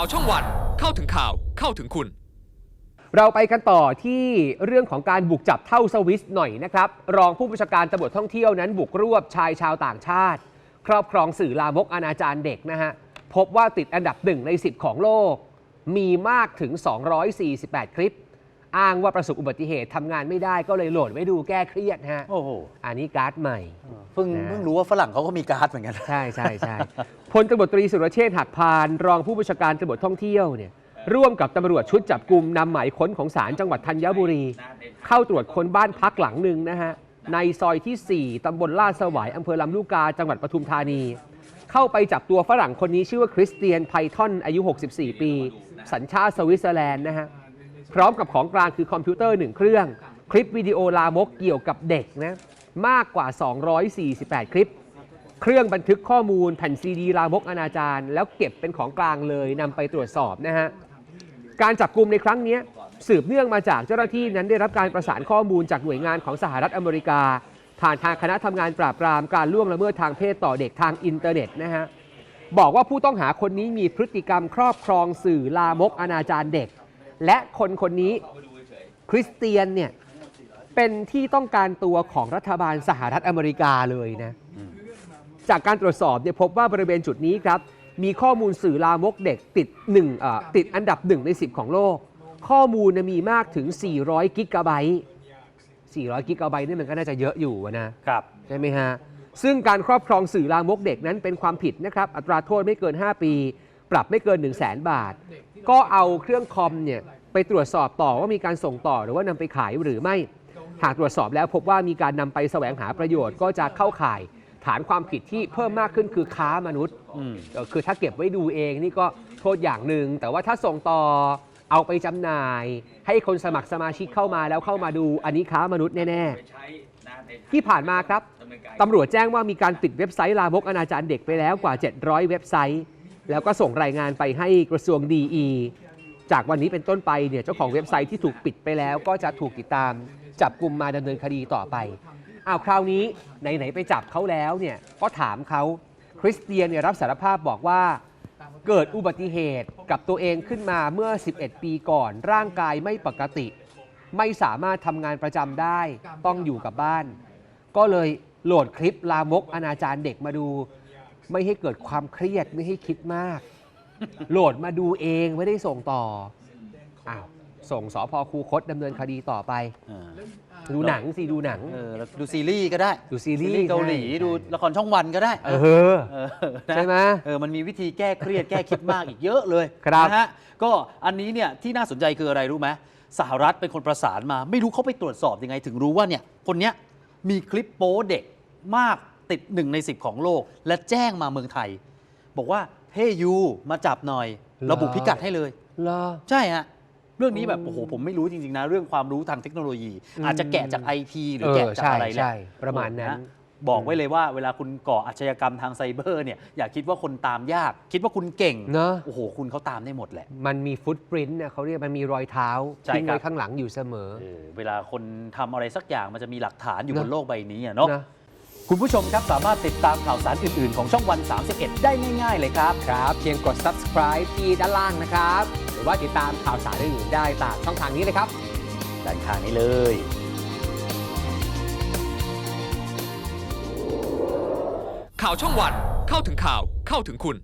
าวช่องวัน เข้าถึงข่าวเข้าถึงคุณ เราไปกันต่อที่เรื่องของการบุกจับเท่าสวิสหน่อยนะครับ รองผู้บัญชาการตำรวจท่องเที่ยวนั้นบุกรวบชายชาวต่างชาติ ครอบครองสื่อลามกอนาจารเด็กนะฮะพบว่าติดอันดับหนึ่งใน 10 ของโลก มีมากถึง 248 คลิป อ้างว่าประสบอุบัติเหตุทำงานไม่ได้ก็เลยโหลดไว้ดูแก้เครียดฮะโอ้โหอันนี้การ์ดใหม่ เพิ่งนะ เพิ่งรู้ว่าฝรั่งเขาก็มีการ์ดเหมือนกันใช่ใช่ใช่ พลตำรวจตรีสุรเชษฐ์หักพาน รองผู้บัญชาการตำรวจท่องเที่ยวเนี่ยร่วมกับตำรวจชุดจับกลุ่มนำหมายค้นของศาลจังหวัดธัญบุรี เข้าตรวจค้นบ้านพักหลังหนึ่งนะฮะ ในซอยที่ 4 ตำบลลาดสวายอำเภอลำลูกกาจังหวัดปทุมธานี เข้าไปจับตัวฝรั่งคนนี้ชื่อว่าคริสเตียนไพทอนอายุ 64 ปี สัญชาติสวิตเซอร์แลนด์นะฮะ พร้อมกับของกลางคือคอมพิวเตอร์หนึ่งเครื่อง คลิปวิดีโอลามกเกี่ยวกับเด็กนะมากกว่า 248 คลิป เครื่องบันทึกข้อมูลแผ่นซีดีลามกอนาจารแล้วเก็บเป็นของกลางเลยนำไปตรวจสอบนะฮะการจับกลุ่มในครั้งนี้สืบเนื่องมาจากเจ้าหน้าที่นั้นได้รับการประสานข้อมูลจากหน่วยงานของสหรัฐอเมริกา ผ่านทางคณะทำงานปราบปรามการล่วงละเมิดทางเพศต่อเด็กทางอินเทอร์เน็ตนะฮะบอกว่าผู้ต้องหาคนนี้มีพฤติกรรมครอบครองสื่อลามกอนาจารเด็ก และคนคนนี้คริสเตียนเนี่ยเป็นที่ต้องการตัวของรัฐบาลสหรัฐอเมริกาเลยนะจากการตรวจสอบเนี่ยพบว่าบริเวณจุดนี้ครับ มีข้อมูลสื่อลามกเด็กติดหนึ่งเอ่อติดอันดับหนึ่งใน 10 ของโลก ข้อมูลเนี่ยมีมากถึง 400 กิกะไบต์ 400 กิกะไบต์นี่มันก็น่าจะเยอะอยู่นะครับใช่ไหมฮะ ซึ่งการครอบครองสื่อลามกเด็กนั้นเป็นความผิดนะครับ อัตราโทษไม่เกิน 5 ปี ปรับไม่เกิน 1 0 0 0 0แสนบาท ก็เอาเครื่องคอมเนี่ยไปตรวจสอบต่อว่ามีการส่งต่อหรือว่านำไปขายหรือไม่ หากตรวจสอบแล้วพบว่ามีการนำไปแสวงหาประโยชน์ก็จะเข้าข่ายฐานความผิดที่เพิ่มมากขึ้นคือค้ามนุษย์อืมเอ่อคือถ้าเก็บไว้ดูเองนี่ก็โทษอย่างหนึ่ง แต่ว่าถ้าส่งต่อเอาไปจำหน่าย ให้คนสมัครสมาชิกเข้ามาแล้วเข้ามาดู อันนี้ค้ามนุษย์แน่ๆ ที่ผ่านมาครับตำรวจแจ้งว่ามีการปิดเว็บไซต์ลามกอนาจารเด็กไปแล้วกว่า 700 เว็บไซต์ แล้วก็ส่งรายงานไปให้กระทรวงดีอีจากวันนี้เป็นต้นไปเนี่ยเจ้าของเว็บไซต์ที่ถูกปิดไปแล้ว ก็จะถูกติดตามจับกลุ่มมาดำเนินคดีต่อไปอ้าวคราวนี้ไหนๆไปจับเขาแล้วเนี่ยก็ถามเขาคริสเตียนเนี่ยรับสารภาพบอกว่าเกิดอุบัติเหตุกับตัวเองขึ้นมาเมื่อ 11 ปีก่อน ร่างกายไม่ปกติ ไม่สามารถทำงานประจำได้ต้องอยู่กับบ้าน ก็เลยโหลดคลิปลามกอนาจารเด็กมาดู ไม่ให้เกิดความเครียดไม่ให้คิดมาก โหลดมาดูเองไม่ได้ส่งต่ออ้าวส่งสพคูคตดำเนินคดีต่อไป อ่าดูหนังสิดูหนัง เออแล้วดูซีรีส์ก็ได้ดูซีรีส์เกาหลีใช่ ดูละครช่องวันก็ได้เออ เออนะใช่ไหมเออมันมีวิธีแก้เครียด แก้คิดมากอีกเยอะเลยครับนะฮะก็อันนี้เนี่ยที่น่าสนใจคืออะไรรู้ไหมสหรัฐเป็นคนประสานมา ไม่รู้เขาไปตรวจสอบยังไง ถึงรู้ว่าเนี่ยคนเนี้ยมีคลิปโป๊เด็กมาก ติดหนึ่งในสิบของโลก และแจ้งมาเมืองไทย บอกว่าเฮ้ยูมาจับหน่อย ระบุพิกัดให้เลย เหรอ ใช่ฮะเรื่องนี้แบบอืมโอ้โหผมไม่รู้จริง ๆ นะ เรื่องความรู้ทางเทคโนโลยีอืมอาจจะแกะจากไอทีหรือเออแกะจากใช่อะไรแหละใช่ประมาณนั้นะบอกไว้เลยว่าเวลาคุณก่ออาชญากรรมทางไซเบอร์เนี่ยอย่าคิดว่าคนตามยาก คิดว่าคุณเก่งเนอะ โอ้โห คุณเขาตามได้หมดแหละ มันมีฟุตปรินต์เนี่ยเขาเรียกมันมีรอยเท้าใช่ทิ้งครับ ไว้ข้างหลังอยู่เสมอ เออเวลาคนทำอะไรสักอย่างมันจะมีหลักฐานอยู่เนบอะนโลกใบนี้อะเนาะนะ คุณผู้ชมครับสามารถติดตามข่าวสารอื่น ๆ ของช่องวัน 31 ได้ง่าย ๆ เลยครับ ครับเพียงกด subscribe ที่ด้านล่างนะครับ หรือว่าติดตามข่าวสารอื่นๆได้ตามช่องทางนี้เลยครับด้านข้างนี้เลย ข่าวช่องวันเข้าถึงข่าวเข้าถึงคุณ